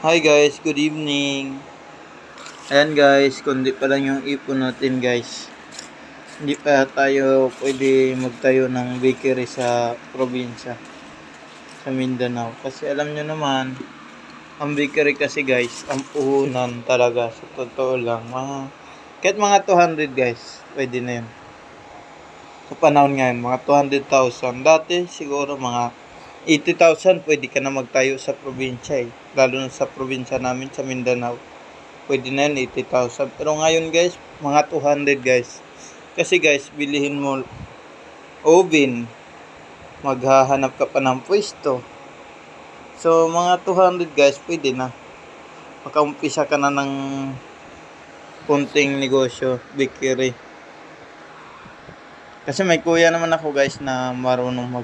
Hi guys, good evening. Ayan guys, kundi pa lang yung ipon natin guys. Hindi pa tayo pwede magtayo ng bakery sa probinsya. Sa Mindanao. Kasi alam nyo naman, ang bakery kasi guys, ang puhunan talaga. Sa totoo lang. Mga, kahit mga 200 guys, pwede na yun. Sa panahon ngayon, mga 200,000. Dati siguro mga 80,000 pwede ka na magtayo sa probinsya eh. Lalo na sa probinsya namin sa Mindanao. Pwede na yun 80,000. Pero ngayon guys, mga 200 guys. Kasi guys, bilihin mo oven. Maghahanap ka pa ng pwesto. So mga 200 guys, pwede na. Makaumpisa ka na ng kunting negosyo, bakery. Kasi may kuya naman ako guys na marunong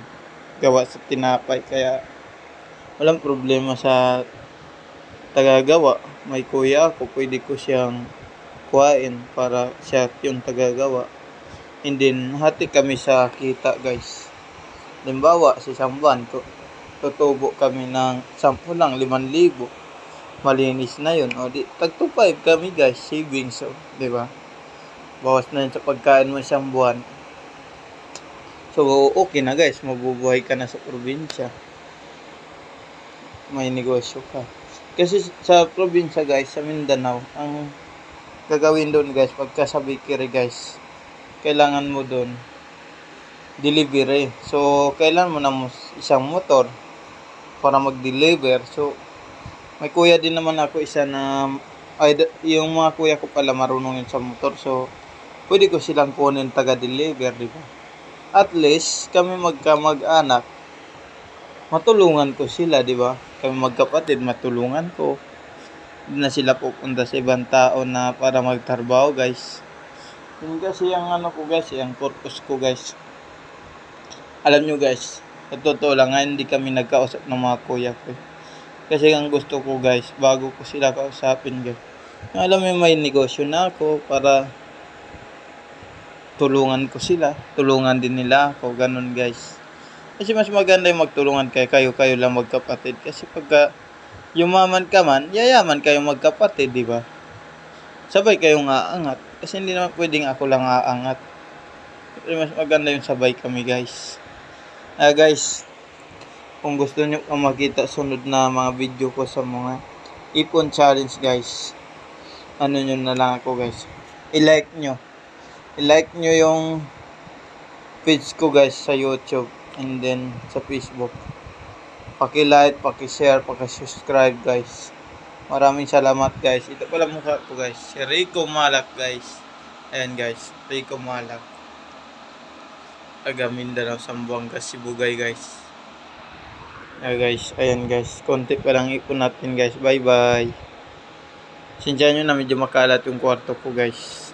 maggawa sa tinapay kaya walang problema sa tagagawa. May kuya ako, pwede ko siyang kuhain para siya yung tagagawa. And then, hati kami sa kita guys. Limbawa, sa isang buwan, tu- tutubo kami ng 10 lang, 5,000. Malinis na yun. O di, tag 2,500 kami guys, savings. So, di ba? Bawas na yun sa pagkain mo isang buwan. So, okay na guys. Mabubuhay ka na sa probinsya. May negosyo ka. Kasi sa probinsya guys, sa Mindanao, ang gagawin doon guys, pagka sa bakery guys, kailangan mo doon delivery. So, kailan mo na isang motor para mag-deliver. So, may kuya din naman ako isa na ay, yung mga kuya ko pala marunong yun sa motor. So, pwede ko silang kunin taga-deliver, di ba? At least, kami magka-mag-anak, matulungan ko sila, di ba? Kami magkapatid, matulungan ko. Na sila pupunta sa ibang tao na para magtrabaho, guys. Yun kasi ang ano ko, guys, ang purpose ko, guys. Alam nyo, guys, sa totoo lang, nga, hindi kami nagkausap ng mga kuya ko. eh. Kasi ang gusto ko, guys, bago ko sila kausapin, guys. yung Alam mo, may negosyo na ako para tulungan ko sila. Tulungan din nila ako, ganun, guys. Kasi mas maganda yung magtulungan kayo, kayo-kayo lang magkapatid. Kasi pagka yumaman ka man, yayaman kayo magkapatid, di ba? Sabay kayong aangat. Kasi hindi naman pwedeng ako lang aangat. Pero mas maganda yung sabay kami, guys. Ah, guys, kung gusto nyo pa makita sunod na mga video ko sa mga ipon challenge, guys, ano nyo na lang ako, guys. I-like nyo. I-like nyo yung page ko, guys, sa YouTube and then sa Facebook. Paki-like, paki-share, paki-subscribe, guys. Maraming salamat, guys. Ito pala mukha ko, guys. Si Rico Malak, guys. Ayan, guys. Rico Malak. Taga Mindanao, Sambuanga, Sibugay, guys. Ayan, guys. Ayan, guys. Konti pa lang ipon natin, guys. Bye-bye. Sinsya nyo na medyo makalat yung kwarto ko, guys.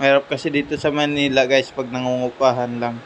Mahirap kasi dito sa Manila, guys, pag nangungupahan lang.